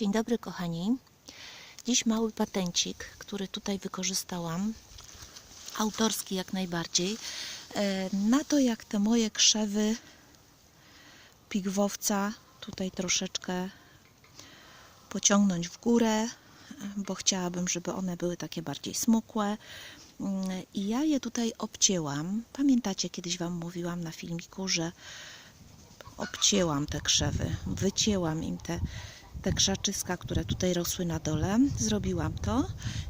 Dzień dobry kochani. Dziś mały patencik, który tutaj wykorzystałam, autorski jak najbardziej, e, na to jak te moje krzewy pigwowca tutaj troszeczkę pociągnąć w górę, bo chciałabym, żeby one były takie bardziej smukłe. Mm, I ja je tutaj obcięłam. Pamiętacie, kiedyś Wam mówiłam na filmiku, że obcięłam te krzewy, wycięłam im te, te krzaczyska, które tutaj rosły na dole. Zrobiłam to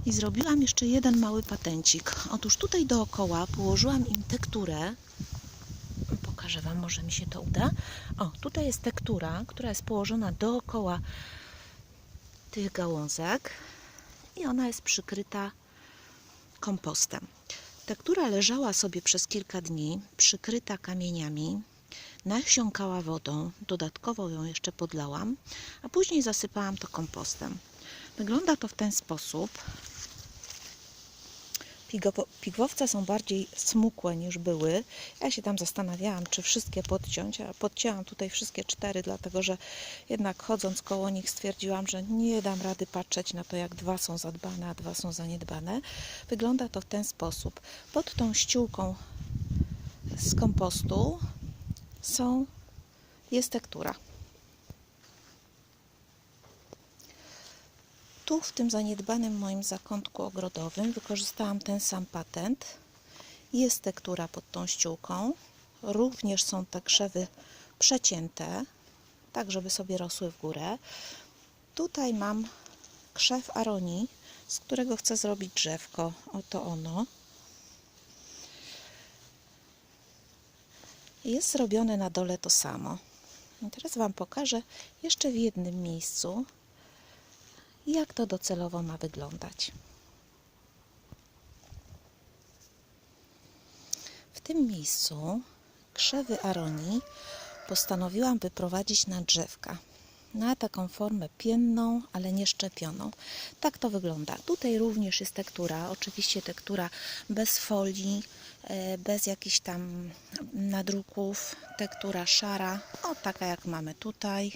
i zrobiłam jeszcze jeden mały patencik. Otóż tutaj dookoła położyłam im tekturę. Pokażę Wam, może mi się to uda. O, tutaj jest tektura, która jest położona dookoła tych gałązek i ona jest przykryta kompostem. Tektura leżała sobie przez kilka dni, przykryta kamieniami, nasiąkała wodą, dodatkowo ją jeszcze podlałam, a później zasypałam to kompostem. Wygląda to w ten sposób. Pigwowce są bardziej smukłe niż były. Ja się tam zastanawiałam, czy wszystkie podciąć, a podcięłam tutaj wszystkie cztery, dlatego że jednak chodząc koło nich stwierdziłam, że nie dam rady patrzeć na to, jak dwa są zadbane, a dwa są zaniedbane. Wygląda to w ten sposób. Pod tą ściółką z kompostu są, jest tektura. Tu w tym zaniedbanym moim zakątku ogrodowym wykorzystałam ten sam patent. Jest tektura pod tą ściółką. Również są te krzewy przecięte, tak żeby sobie rosły w górę. Tutaj mam krzew aronii, z którego chcę zrobić drzewko. Oto ono. Jest zrobione na dole to samo. I teraz Wam pokażę jeszcze w jednym miejscu, jak to docelowo ma wyglądać. W tym miejscu krzewy aronii postanowiłam wyprowadzić na drzewka. Na taką formę pienną, ale nie szczepioną. Tak to wygląda. Tutaj również jest tektura, oczywiście tektura bez folii, bez jakichś tam nadruków, tektura szara, o taka jak mamy tutaj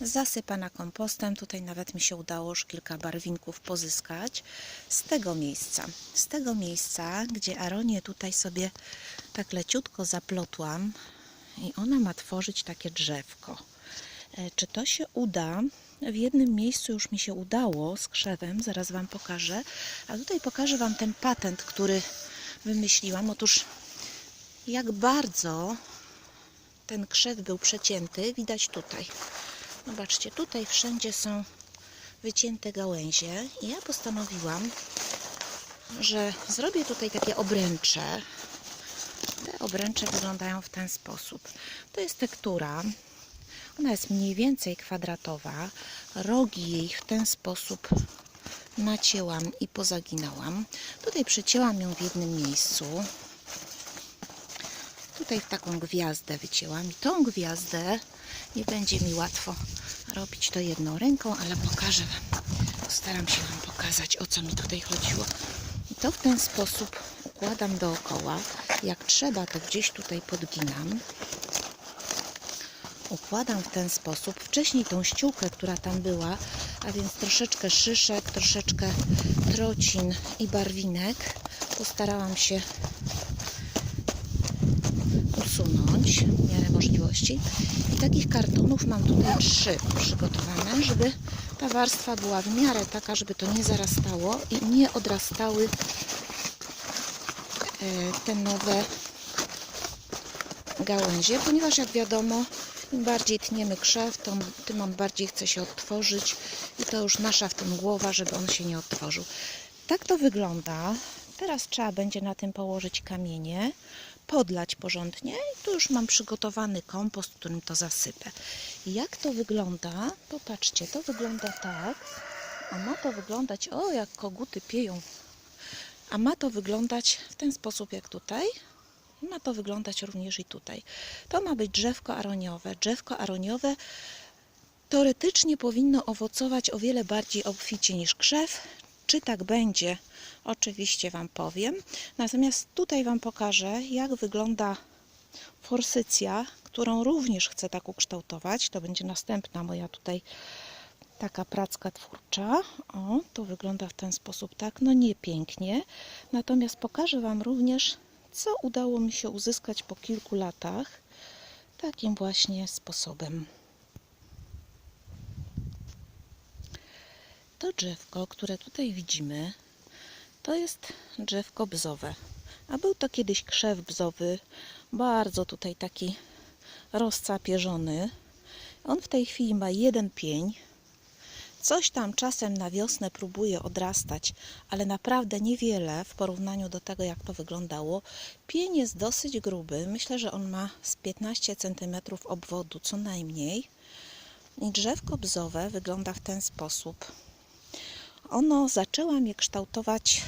zasypana kompostem. Tutaj nawet mi się udało już kilka barwinków pozyskać z tego miejsca. Z tego miejsca, gdzie aronię tutaj sobie tak leciutko zaplotłam i ona ma tworzyć takie drzewko. E, Czy to się uda? W jednym miejscu już mi się udało z krzewem, zaraz Wam pokażę. A tutaj pokażę Wam ten patent, który wymyśliłam. Otóż jak bardzo ten krzew był przecięty, widać tutaj. Zobaczcie, tutaj wszędzie są wycięte gałęzie i ja postanowiłam, że zrobię tutaj takie obręcze. Te obręcze wyglądają w ten sposób. To jest tektura. Ona jest mniej więcej kwadratowa. Rogi jej w ten sposób nacięłam i pozaginałam. Tutaj przecięłam ją w jednym miejscu. Tutaj w taką gwiazdę wycięłam i tą gwiazdę nie będzie mi łatwo robić to jedną ręką, ale pokażę Wam. Postaram się Wam pokazać, o co mi tutaj chodziło. I to w ten sposób układam dookoła. Jak trzeba, to gdzieś tutaj podginam. Układam w ten sposób. Wcześniej tą ściółkę, która tam była, a więc troszeczkę szyszek, troszeczkę trocin i barwinek, postarałam się usunąć w miarę możliwości. I takich kartonów mam tutaj trzy przygotowane, żeby ta warstwa była w miarę taka, żeby to nie zarastało i nie odrastały e, te nowe gałęzie, ponieważ jak wiadomo, im bardziej tniemy krzew, to tym on bardziej chce się odtworzyć i to już nasza w tym głowa, żeby on się nie odtworzył. Tak to wygląda. Teraz trzeba będzie na tym położyć kamienie, podlać porządnie i tu już mam przygotowany kompost, którym to zasypę. Jak to wygląda? Popatrzcie, to wygląda tak, a ma to wyglądać, o jak koguty pieją, a ma to wyglądać w ten sposób jak tutaj. Ma to wyglądać również i tutaj. To ma być drzewko aroniowe. Drzewko aroniowe teoretycznie powinno owocować o wiele bardziej obficie niż krzew. Czy tak będzie? Oczywiście Wam powiem. Natomiast tutaj Wam pokażę, jak wygląda forsycja, którą również chcę tak ukształtować. To będzie następna moja tutaj taka pracka twórcza. O, to wygląda w ten sposób, tak, no nie pięknie. Natomiast pokażę Wam również, co udało mi się uzyskać po kilku latach takim właśnie sposobem. To drzewko, które tutaj widzimy, to jest drzewko bzowe. A był to kiedyś krzew bzowy, bardzo tutaj taki rozcapierzony. On w tej chwili ma jeden pień. Coś tam czasem na wiosnę próbuje odrastać, ale naprawdę niewiele w porównaniu do tego, jak to wyglądało. Pień jest dosyć gruby. Myślę, że on ma z 15 cm obwodu co najmniej. I drzewko bzowe wygląda w ten sposób. Ono zaczęłam je kształtować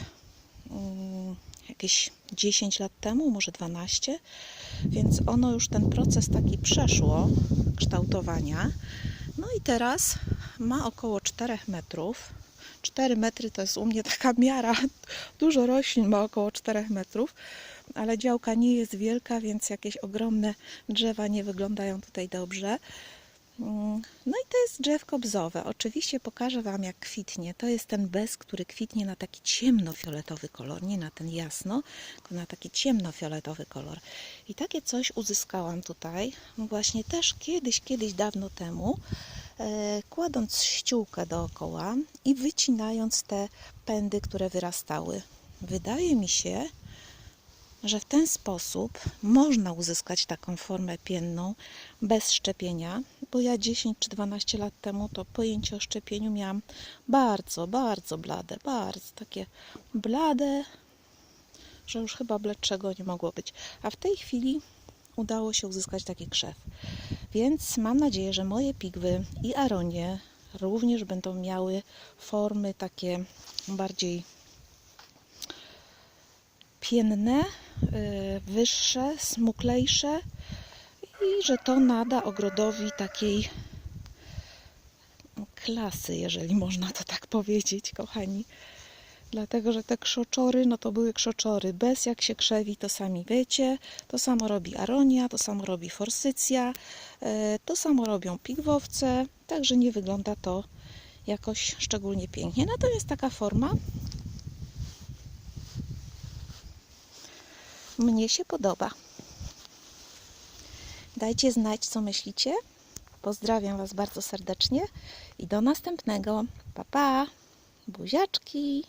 mm, jakieś 10 lat temu, może 12, więc ono już ten proces taki przeszło kształtowania. No i teraz ma około 4 metrów. 4 metry to jest u mnie taka miara. Dużo roślin ma około 4 metrów, ale działka nie jest wielka, więc jakieś ogromne drzewa nie wyglądają tutaj dobrze. Mm, No i to jest drzewko bzowe. Oczywiście pokażę Wam jak kwitnie. To jest ten bez, który kwitnie na taki ciemnofioletowy kolor, nie na ten jasno, tylko na taki ciemnofioletowy kolor. I takie coś uzyskałam tutaj właśnie też kiedyś, kiedyś dawno temu, kładąc ściółkę dookoła i wycinając te pędy, które wyrastały. Wydaje mi się, że w ten sposób można uzyskać taką formę pienną bez szczepienia, bo ja 10 czy 12 lat temu to pojęcie o szczepieniu miałam bardzo, bardzo blade, bardzo takie blade, że już chyba bledszego nie mogło być. A w tej chwili udało się uzyskać taki krzew. Więc mam nadzieję, że moje pigwy i aronie również będą miały formy takie bardziej pienne, y, wyższe, smuklejsze i że to nada ogrodowi takiej klasy, jeżeli można to tak powiedzieć, kochani. Dlatego, że te krzaczory, no to były krzaczory. Bez jak się krzewi, to sami wiecie. To samo robi aronia, to samo robi forsycja, y, to samo robią pigwowce. Także nie wygląda to jakoś szczególnie pięknie. Natomiast taka forma Mnie się podoba. Dajcie znać, co myślicie. Pozdrawiam Was bardzo serdecznie i do następnego. Pa, pa! Buziaczki!